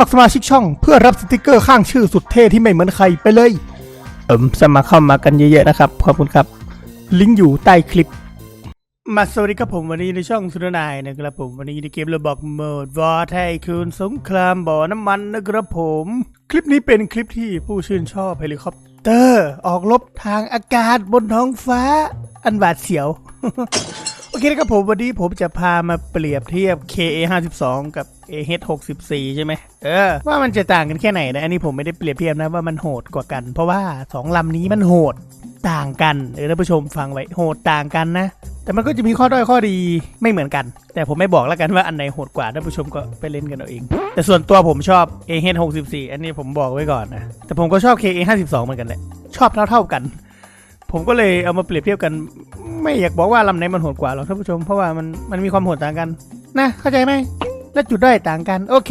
มัครสมาชิกช่องเพื่อรับสติกเกอร์ข้างชื่อสุดเท่ที่ไม่เหมือนใครไปเลย เอิมสมัครเข้ามากันเยอะๆนะครับ ขอบคุณครับ ลิงก์อยู่ใต้คลิป มาสวัสดีครับผมวันนี้ในช่องสุนนายนะครับผมวันนี้ในเกมระบอกโหมดวอร์ไทคูนสงครามบ่อน้ำมันนะครับผม คลิปนี้เป็นคลิปที่ผู้ชื่นชอบเฮลิคอปเตอร์ ออกรบทางอากาศบนท้องฟ้า อันหวาดเสียว โอเคนะครับผมวันนี้ผมจะพามาเปรียบเทียบ KA 52กับ AH 64ใช่ไหมเออว่ามันจะต่างกันแค่ไหนนะอันนี้ผมไม่ได้เปรียบเทียบนะว่ามันโหดกว่ากัน เพราะว่าสองลำนี้มันโหดต่างกันเออท่านผู้ชมฟังไว้โหดต่างกันนะ แต่มันก็จะมีข้อด้อยข้อดีไม่เหมือนกัน แต่ผมไม่บอกแล้วกันว่าอันไหนโหดกว่าท่านผู้ชมก็ไปเล่นกันเอาเอง แต่ส่วนตัวผมชอบ AH 64อันนี้ผมบอกไว้ก่อนนะแต่ผมก็ชอบ KA 52เหมือนกันแหละชอบเท่าๆกัน ผมก็เลยเอามาเปรียบเทียบกัน ไม่อยากบอกว่าลำไหนมันโหดกว่าหรอกท่านผู้ชม เพราะว่ามันมันมีความโหดต่างกัน นะเข้าใจไหมและจุดด้อยต่างกัน โอเค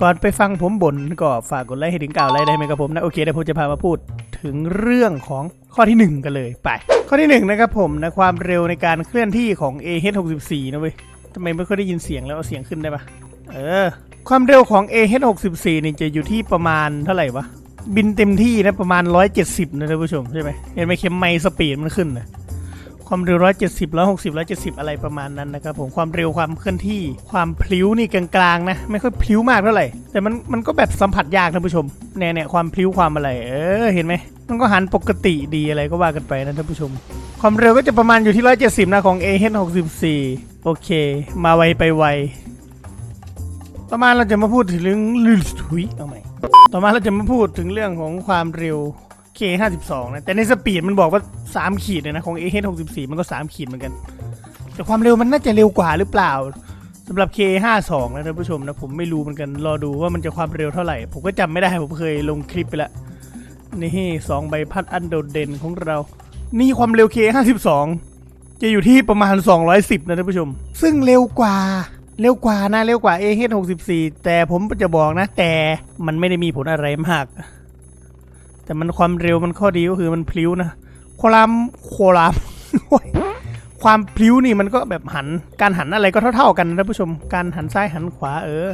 ก่อนไปฟังผมบ่นก็ฝากกดไลค์ให้ถึงเก่าไลค์ได้ไหมครับผมนะโอเคเดี๋ยวผมจะพามาพูดถึงเรื่องของข้อที่หนึ่งกันเลยไป ข้อที่หนึ่งนะครับผมนะความเร็วในการเคลื่อนที่ของ AH64 นะเว้ยทำไมไม่ค่อยได้ยินเสียงแล้วเอาเสียงขึ้นได้ปะเออ ความเร็วของ AH64 นี่จะอยู่ที่ประมาณเท่าไหร่วะบินเต็มที่นะประมาณ 170 นะท่านผู้ชมใช่ไหมเห็นไหมเข็มไมล์สปีดมันขึ้นนะ ความเร็ว170 160 170อะไรประมาณนั้นนะครับผมความเร็วความเคลื่อนที่ความพลิ้วนี่กลางๆนะไม่ค่อยพลิ้วมากเท่าไหร่แต่มันมันก็แบบสัมผัสยากท่านผู้ชมเนี่ยเนี่ยความพลิ้วความอะไรเออเห็นไหมมันก็หันปกติดีอะไรก็ว่ากันไปนะท่านผู้ชม ความเร็วก็จะประมาณอยู่ที่170นะของ AH64 โอเค มาไวไปไวต่อมาเราจะมาพูดถึงเรื่องลือถุยเอาใหม่ต่อมาเราจะมาพูดถึงเรื่องของความเร็ว K52 นะ แต่ในสปีดมันบอกว่า3ขีดเลยนะของ AH64 มันก็3ขีดเหมือนกัน แต่ความเร็วมันน่าจะเร็วกว่าหรือเปล่าสำหรับ K52 นะท่านผู้ชมนะผมไม่รู้เหมือนกันรอดูว่ามันจะความเร็วเท่าไหร่ ผมก็จำไม่ได้ผมเคยลงคลิปไปแล้วนี่สองใบพัดอันโดดเด่นของเรา นี่ความเร็ว K52 จะอยู่ที่ประมาณ 210 นะท่านผู้ชม ซึ่งเร็วกว่า เร็วกว่านะ เร็วกว่า AH64 แต่ผมจะบอกนะ แต่มันไม่ได้มีผลอะไรมาก แต่มันความเร็วมันข้อดีก็คือมันพลิ้วนะความความความพลิ้วนี่มันก็แบบหันการหันอะไรก็เท่า ๆกันนะท่านผู้ชม การหันซ้ายหันขวาเออ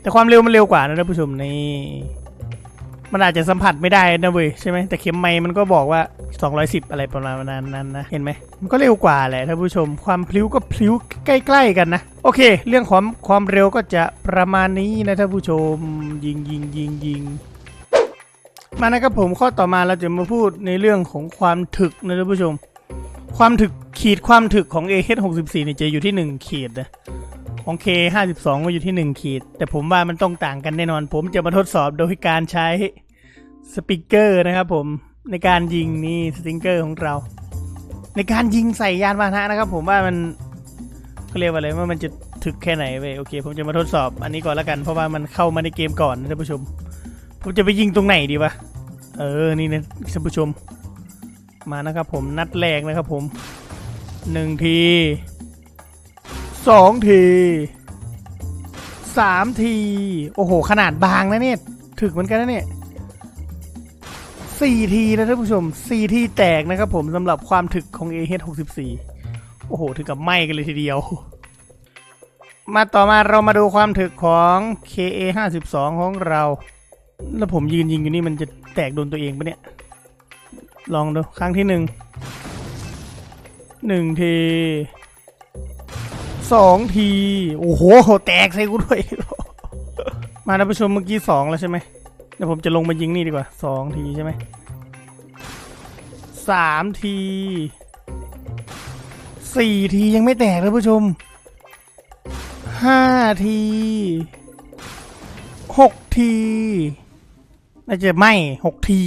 แต่ความเร็วมันเร็วกว่านะท่านผู้ชมนี่มันอาจจะสัมผัสไม่ได้นะเว้ยใช่ไหมแต่เข็มไม้มันก็บอกว่า 210 อะไรประมาณนั้นนะเห็นไหมมันก็เร็วกว่าแหละท่านผู้ชม ความพลิ้วก็พลิ้วใกล้ ๆ กันนะโอเค เรื่องความความเร็วก็จะประมาณนี้นะท่านผู้ชม ยิงยิงยิงยิง มานะครับผมข้อต่อมาเราจะมาพูดในเรื่องของความถึกนะท่านผู้ชม ความถึกขีดความถึกของ AH64 เนี่ยจะอยู่ที่ 1 ขีดนะของ K52 ก็อยู่ที่ 1 ขีด แต่ผมว่ามันต้องต่างกันแน่นอน ผมจะมาทดสอบโดยการใช้สปิเกอร์นะครับผมในการยิงนี่สติงเกอร์ของเรา ในการยิงใส่ยานพาหนะนะครับ ผมว่ามันเขาเรียกว่าอะไรว่ามันจะถึกแค่ไหนเว้ยโอเค ผมจะมาทดสอบอันนี้ก่อนแล้วกันเพราะว่ามันเข้ามาในเกมก่อนนะท่านผู้ชม ผมจะไปยิงตรงไหนดีวะ เออ นี่นะท่านผู้ชม มานะครับผมนัดแรกนะครับผมหนึ่งทีสองทีสามที โอ้โห ขนาดบางนะเนี่ย ถึกเหมือนกันนะเนี่ยสี่ทีนะท่านผู้ชมสี่ทีแตกนะครับผมสำหรับความถึกของ AH64 โอ้โห ถึงกับไหมกันเลยทีเดียว มาต่อมาเรามาดูความถึกของ KA52 ของเรา แล้วผมยืนยิงอยู่นี่มันจะแตกโดนตัวเองปะเนี่ย ลองดูครั้งที่หนึ่งหนึ่งทีสองที โอ้โหแตกใส่กูด้วย มาท่านผู้ชมเมื่อกี้สองแล้วใช่ไหมเดี๋ยวผมจะลงมายิงนี่ดีกว่าสองทีใช่ไหมสามทีสี่ทียังไม่แตกท่านผู้ชมห้าทีหกที น่าจะไม่หกที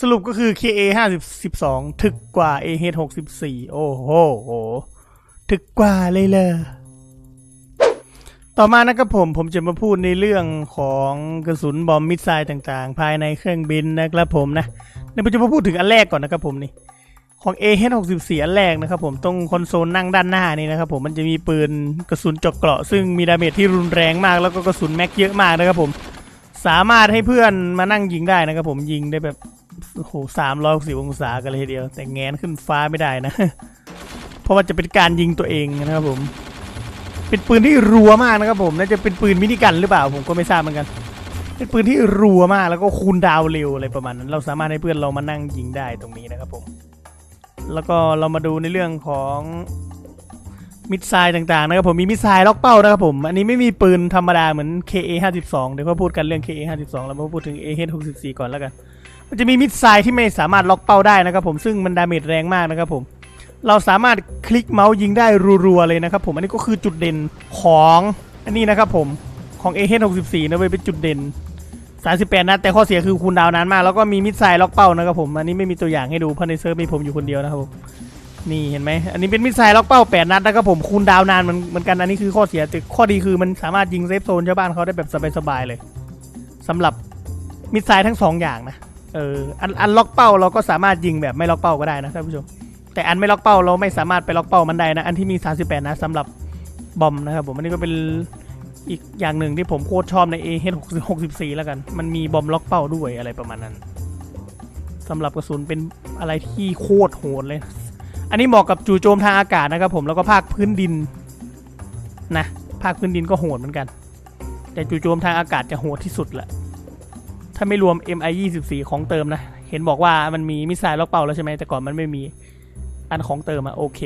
สรุปก็คือ KA ห้าสิบสองถึกกว่า AH หกสิบสี่โอ้โหถึกกว่าเลยเลยต่อมานะครับผมผมจะมาพูดในเรื่องของกระสุนบอมมิสไซล์ต่างๆ ภายในเครื่องบินนะครับผมนะเดี๋ยวผมจะมาพูดถึงอันแรกก่อนนะครับผมนี่ของ AH64 อันแรกนะครับผมตรงคอนโซลนั่งด้านหน้านี่นะครับผมมันจะมีปืนกระสุนจาะเกราะซึ่งมีดาเมจที่รุนแรงมากแล้วก็กระสุนแม็กเยอะมากนะครับผม สามารถให้เพื่อนมานั่งยิงได้นะครับผมยิงได้แบบโอ้โหสามร้อยสิบองศากันเลยทีเดียว แต่แงนขึ้นฟ้าไม่ได้นะ เพราะว่าจะเป็นการยิงตัวเองนะครับผม เป็นปืนที่รัวมากนะครับผมน่าจะเป็นปืนมินิกันหรือเปล่าผมก็ไม่ทราบเหมือนกัน เป็นปืนที่รัวมากแล้วก็คูลดาวเร็วอะไรประมาณนั้น เราสามารถให้เพื่อนเรามานั่งยิงได้ตรงนี้นะครับผม แล้วก็เรามาดูในเรื่องของ มิดไซล์ต่างๆนะครับผมมีมิดไซล์ล็อกเป้านะครับผม อันนี้ไม่มีปืนธรรมดาเหมือน KA 52เดี๋ยวพอพูดกันเรื่อง KA 52แล้วมาพูดถึง AH 64ก่อนแล้วกัน มันจะมีมิดไซล์ที่ไม่สามารถล็อกเป้าได้นะครับผมซึ่งมันดาเมจแรงมากนะครับผมเราสามารถคลิกเมาส์ยิงได้รัวๆเลยนะครับผมอันนี้ก็คือจุดเด่นของอันนี้นะครับผมของ AH 64นะเว้ยเป็นจุดเด่น38นัดแต่ข้อเสียคือคูลดาวน์นานมาก แล้วก็มีมิดไซล์ล็อกเป้านะครับผมอันนี้ไม่มีตัวอย่างให้ดูเพราะในเซิร์ฟมีผมอยู่คนเดียวนะครับผม นี่เห็นไหม อันนี้เป็นมิดไซล์ล็อกเป้า 8 นัดนะครับผมคูลดาวนานเหมือนเหมือนกัน อันนี้คือข้อเสียแต่ข้อดีคือมันสามารถยิงเซฟโซนชาวบ้านเขาได้แบบสบายๆเลยสำหรับมิดไซล์ทั้งสองอย่างนะ เออ อันอันล็อกเป้าเราก็สามารถยิงแบบไม่ล็อกเป้าก็ได้นะท่านผู้ชม แต่อันไม่ล็อกเป้าเราไม่สามารถไปล็อกเป้ามันได้นะ อันที่มี 38 นะสำหรับบอมนะครับผม อันนี้ก็เป็นอีกอย่างหนึ่งที่ผมโคตรชอบใน AH 64แล้วกัน มันมีบอมล็อกเป้าด้วยอะไรประมาณนั้นสำหรับกระสุนเป็นอะไรที่โคตรโหดเลย อันนี้เหมาะกับจู่โจมทางอากาศนะครับผมแล้วก็ภาคพื้นดินนะภาคพื้นดินก็โหดเหมือนกัน แต่จู่โจมทางอากาศจะโหดที่สุดแหละถ้าไม่รวม MI 24ของเติมนะ เห็นบอกว่ามันมีมิสไซล์ล็อกเป้าแล้วใช่ไหมแต่ก่อนมันไม่มีอันของเติมอะโอเค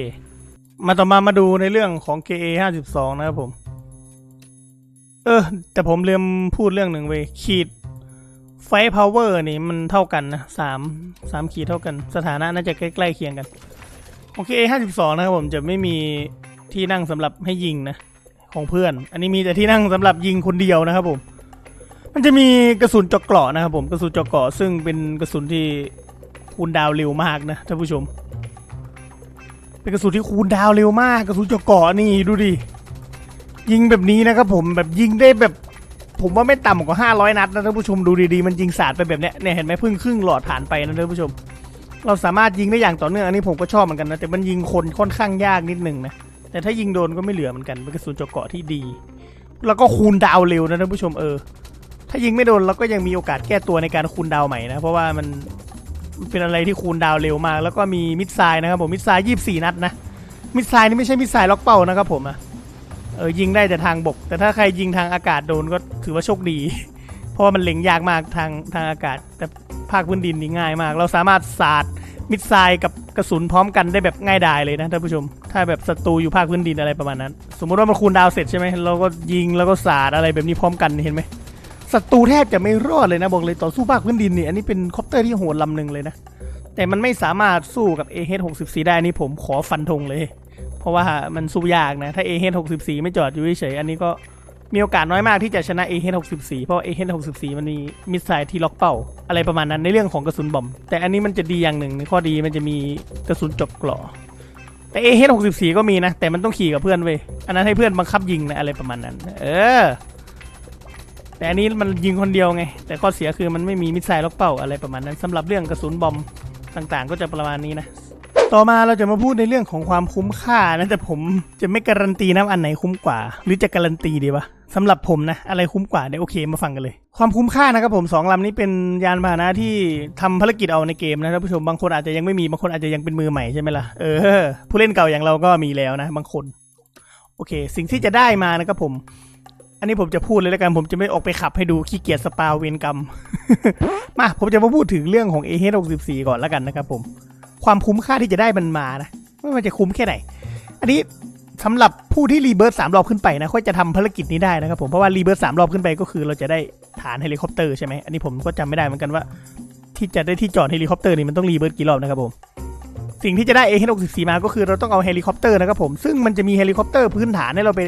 มาต่อมามาดูในเรื่องของ KA 52นะครับผม เออ แต่ผมลืมพูดเรื่องหนึ่งเว้ยขีดไฟพาวเวอร์นี่มันเท่ากันนะสามสามขีดเท่ากัน สถานะน่าจะใกล้ๆเคียงกัน ของ KA 52 นะครับผมจะไม่มีที่นั่งสำหรับให้ยิงนะของเพื่อน อันนี้มีแต่ที่นั่งสำหรับยิงคนเดียวนะครับผม มันจะมีกระสุนเจาะเกราะนะครับผมกระสุนเจาะเกราะซึ่งเป็นกระสุนที่คูณดาวเร็วมากนะท่านผู้ชม เป็นกระสุนที่คูณดาวเร็วมากกระสุนเจาะเกาะนี่ดูดิยิงแบบนี้นะครับผมแบบยิงได้แบบผมว่าไม่ต่ำกว่า 500 นัดนะท่านผู้ชมดูดีๆ มันยิงสาดไปแบบเนี้ยเนี่ยเห็นไหมเพิ่งครึ่งหลอดผ่านไปนะท่านผู้ชม เราสามารถยิงได้อย่างต่อเนื่องอันนี้ผมก็ชอบเหมือนกันนะ แต่มันยิงคนค่อนข้างยากนิดหนึงนะ แต่ถ้ายิงโดนก็ไม่เหลือเหมือนกันเป็นกระสุนเจาะเกาะที่ดี แล้วก็คูณดาวเร็วนะท่านผู้ชมเออ ถ้ายิงไม่โดนเราก็ยังมีโอกาสแก้ตัวในการคูณดาวใหม่นะ เพราะว่ามันเป็นอะไรที่คูณดาวเร็วมาก แล้วก็มีมิดไซล์นะครับผมมิดไซล์ยี่สี่นัดนะมิดไซล์นี่ไม่ใช่มิดไซล์ล็อกเป้านะครับผมอะเออยิงได้แต่ทางบก แต่ถ้าใครยิงทางอากาศโดนก็ถือว่าโชคดี เพราะว่ามันเล็งยากมากทางทางอากาศ แต่ภาคพื้นดินนี่ง่ายมาก เราสามารถสาดมิดไซล์กับกระสุนพร้อมกันได้แบบง่ายดายเลยนะท่านผู้ชม ถ้าแบบศัตรูอยู่ภาคพื้นดินอะไรประมาณนั้น สมมติว่ามันคูณดาวเสร็จใช่ไหมเราก็ยิงแล้วก็สาดอะไรแบบนี้พร้อมกันเห็นไหมศัตรูแทบจะไม่รอดเลยนะบอกเลยต่อสู้ภาคพื้นดินนี่อันนี้เป็นคอปเตอร์ที่โหดลำหนึ่งเลยนะแต่มันไม่สามารถสู้กับ AH64 ได้นนี่ผมขอฟันธงเลย เพราะว่ามันสู้ยากนะ ถ้า AH64 ไม่จอดอยู่เฉยอันนี้ก็ มีโอกาสน้อยมากที่จะชนะ AH64 เพราะ AH64 มันมีมิสไซล์ที่ล็อกเป้า อะไรประมาณนั้นในเรื่องของกระสุนบอม แต่อันนี้มันจะดีอย่างหนึ่งในข้อดีมันจะมีกระสุนจบกราะแต่ AH64 ก็มีนะ แต่มันต้องขี่กับเพื่อนเว้ยอันนั้นให้เพื่อนบังคับยิงนะอะไรประมาณนั้น เออ แต่อันนี้มันยิงคนเดียวไง แต่ข้อเสียคือมันไม่มีมิสไซล์ล็อกเป้าอะไรประมาณนั้นสำหรับเรื่องกระสุนบอมต่างๆ ก็จะประมาณนี้นะ ต่อมาเราจะมาพูดในเรื่องของความคุ้มค่านะแต่ผมจะไม่การันตีนะอันไหนคุ้มกว่า หรือจะการันตีดีวะสำหรับผมนะ อะไรคุ้มกว่าเนี่ยโอเคมาฟังกันเลย ความคุ้มค่านะครับผมสองลำนี้เป็นยานพาหนะที่ทำภารกิจเอาในเกมนะท่านผู้ชมบางคนอาจจะยังไม่มีบางคนอาจจะยังเป็นมือใหม่ใช่ไหมล่ะเออผู้เล่นเก่าอย่างเราก็มีแล้วนะ บางคน โอเค สิ่งที่จะได้มานะครับผม อันนี้ผมจะพูดเลยแล้วกันผมจะไม่ออกไปขับให้ดูขี้เกียจสปาเวนกรรมมาผมจะมาพูดถึงเรื่องของ AH64 ก่อนแล้วกันนะครับผม ความคุ้มค่าที่จะได้มันมานะว่ามันจะคุ้มแค่ไหน อันนี้สำหรับผู้ที่รีเบิร์ตสามรอบขึ้นไปนะค่อยจะทำภารกิจนี้ได้นะครับผมเพราะว่ารีเบิร์ตสามรอบขึ้นไปก็คือเราจะได้ฐานเฮลิคอปเตอร์ใช่ไหมอันนี้ผมก็จำไม่ได้เหมือนกันว่า ที่จะได้ที่จอดเฮลิคอปเตอร์นี่มันต้องรีเบิร์ตกี่รอบนะครับผมสิ่งที่จะได้ AH64 มาก็คือเราต้องเอาเฮลิคอปเตอร์นะครับผมซึ่งมันจะมีเฮลิคอปเตอร์พื้นฐานให้เราไป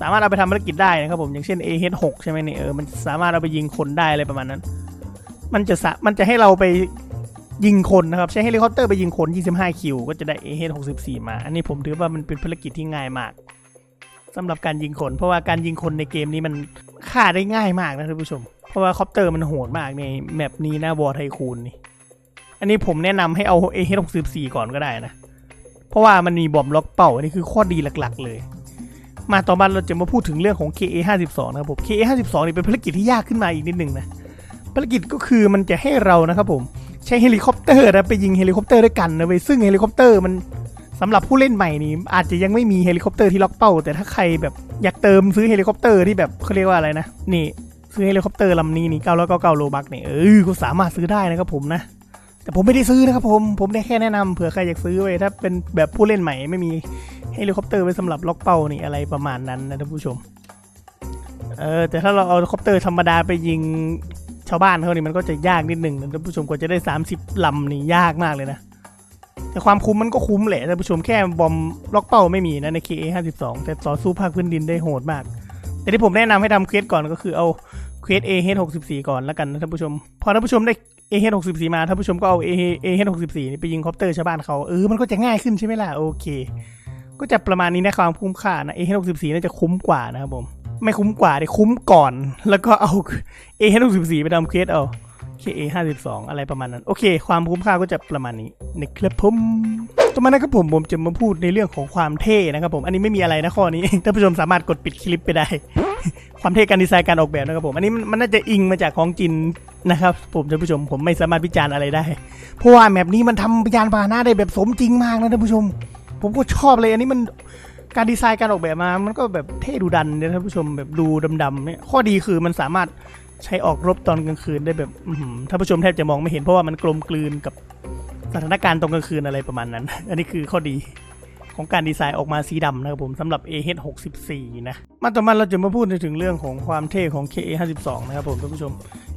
สามารถเอาไปทำภารกิจได้นะครับผมอย่างเช่น AH6 ใช่ไหมเนี่ยเออมันสามารถเอาไปยิงคนได้อะไรประมาณนั้น มันจะมันจะให้เราไป ยิงคนนะครับ ใช้เฮลิคอปเตอร์ไปยิงคน 25 คิว ก็จะได้ AH64 มา อันนี้ผมถือว่ามันเป็นภารกิจที่ง่ายมากสำหรับการยิงคน เพราะว่าการยิงคนในเกมนี้มันฆ่าได้ง่ายมากนะท่านผู้ชม เพราะว่าคอปเตอร์มันโหดมากในแมปนี้นะวอร์ไทคูนนี่อันนี้ผมแนะนำให้เอา AH64 ก่อนก็ได้นะ เพราะว่ามันมีบอมล็อกเป้าอันนี้คือข้อดีหลักๆ เลย มาต่อมาเราจะมาพูดถึงเรื่องของ KA52 นะครับผม KA52 นี่เป็นภารกิจที่ยากขึ้นมาอีกนิดหนึ่งนะภารกิจก็คือมันจะให้เรานะครับผม ใช้เฮลิคอปเตอร์นะไปยิงเฮลิคอปเตอร์ด้วยกันนะเว้ยซึ่งเฮลิคอปเตอร์มันสสำหรับผู้เล่นใหม่นี่อาจจะยังไม่มีเฮลิคอปเตอร์ที่ล็อกเป้า แต่ถ้าใครแบบอยากเติมซื้อเฮลิคอปเตอร์ที่แบบเขาเรียกว่าอะไรนะ นี่ซื้อเฮลิคอปเตอร์ลำนี้นี่999โลบักเนี่ยเออก็สามารถซื้อได้นะครับผมนะ แต่ผมไม่ได้ซื้อนะครับผมผมได้แค่แนะนำเผื่อใครอยากซื้อไว้ถ้าเป็นแบบผู้เล่นใหม่ไม่มีเฮลิคอปเตอร์ไว้สำหรับล็อกเป้านี่อะไรประมาณนั้นนะท่านผู้ชมเออแต่ถ้าเราเอาเฮลิคอปเตอร์ธรรมดาไปยิง ชาวบ้านเขานี่มันก็จะยากนิดหนึ่งนะท่านผู้ชมกว่าจะได้ 30ลำนี่ยากมากเลยนะ แต่ความคุ้มมันก็คุ้มแหละท่านผู้ชมแค่บอมล็อกเป้าไม่มีนะใน KA 52แต่ต่อสู้ภาคพื้นดินได้โหดมาก แต่ที่ผมแนะนำให้ทำเควสก่อนก็คือเอาเควส A H 64ก่อนแล้วกันนะท่านผู้ชม พอท่านผู้ชมได้ A H 64มาท่านผู้ชมก็เอา A A H 64นี่ไปยิงคอปเตอร์ชาวบ้านเขาเออมันก็จะง่ายขึ้นใช่ไหมล่ะโอเค ก็จะประมาณนี้นะความคุ้มค่านะ A H 64น่าจะคุ้มกว่านะครับผม ไม่คุ้มกว่าดิคุ้มก่อน แล้วก็เอา A H 64ไปทำเควสเอา KA 52องอะไรประมาณนั้น โอเค ความคุ้มค่าก็จะประมาณนี้นะครับผมต่อมานะครับผมผมจะมาพูดในเรื่องของความเท่นะครับผม อันนี้ไม่มีอะไรนะข้อนี้ ท่านผู้ชมสามารถกดปิดคลิปไปได้ ความเท่การดีไซน์การออกแบบนะครับผม อันนี้มันน่าจะอิงมาจากของจินนะครับผมท่านผู้ชมผมไม่สามารถวิจารณ์อะไรได้ เพราะว่าแมปนี้มันทำยานพาหนะได้แบบสมจริงมากนะท่านผู้ชม ผมก็ชอบเลยอันนี้มัน การดีไซน์การออกแบบมา มันก็แบบเท่ดูดันเนี่ยท่านผู้ชมแบบดูดำๆเนี่ยข้อดีคือมันสามารถใช้ออกรบตอนกลางคืนได้แบบอื้อหือท่านผู้ชมแทบจะมองไม่เห็นเพราะว่ามันกลมกลืนกับสถานการณ์ตอนกลางคืนอะไรประมาณนั้น อันนี้คือข้อดีของการดีไซน์ออกมาสีดำนะครับผมสำหรับ AH64 นะมาต่อมาเราจะมาพูดถึงเรื่องของความเท่ของ KA52 นะครับผมท่านผู้ชม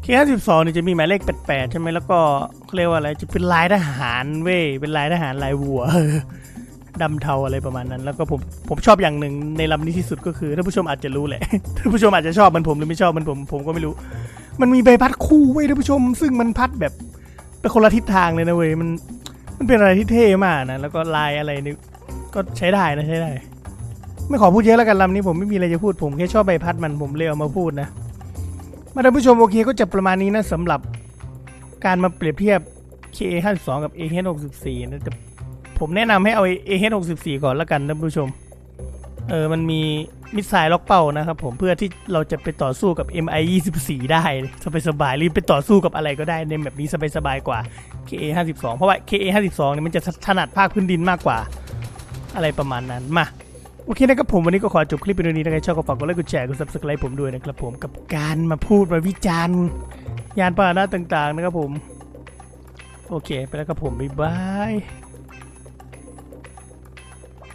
KA52 นี่จะมีหมายเลข 88 ใช่ไหมแล้วก็เขาเรียกว่าอะไรจะเป็นลายทหารเว้ยเป็นลายทหารลายวัว ดำเทาอะไรประมาณนั้น แล้วก็ผมผมชอบอย่างหนึ่งในลำนี้ที่สุดก็คือท่านผู้ชมอาจจะรู้แหละท่านผู้ชมอาจจะชอบมันผมหรือไม่ชอบมันผมผมก็ไม่รู้ มันมีใบพัดคู่เว้ยท่านผู้ชม ซึ่งมันพัดแบบเป็นคนละทิศทางเลยนะเว้ยมันมันเป็นอะไรที่เท่มากนะแล้วก็ลายอะไรนี่ก็ใช้ได้นะใช้ได้ ไม่ขอพูดเยอะแล้วกันลำนี้ผมไม่มีอะไรจะพูดผมแค่ชอบใบพัดมันผมเลยเอามาพูดนะมาท่านผู้ชมโอเคก็จะประมาณนี้นะสำหรับการมาเปรียบเทียบ KA52 กับ AH64 นะแต่ ผมแนะนำให้เอา AH64 ก่อนแล้วกันท่านผู้ชม เออ มันมีมิสไซล์ล็อกเป้านะครับผมเพื่อที่เราจะไปต่อสู้กับ MI 24 ได้สบายๆหรือไปต่อสู้กับอะไรก็ได้ในแบบนี้สบายๆกว่า KA 52 เพราะว่า KA 52 เนี่ยมันจะถนัดภาคพื้นดินมากกว่า อะไรประมาณนั้นมาโอเคนะครับผมวันนี้ก็ขอจบคลิปไปตรงนี้ถ้าใครชอบก็ฝากกดไลค์กดแชร์กด subscribe ผมด้วยนะครับผมกับการมาพูดมาวิจารณ์ ยานพาหนะต่างๆนะครับผม โอเค ไปแล้วครับผมบ๊ายบาย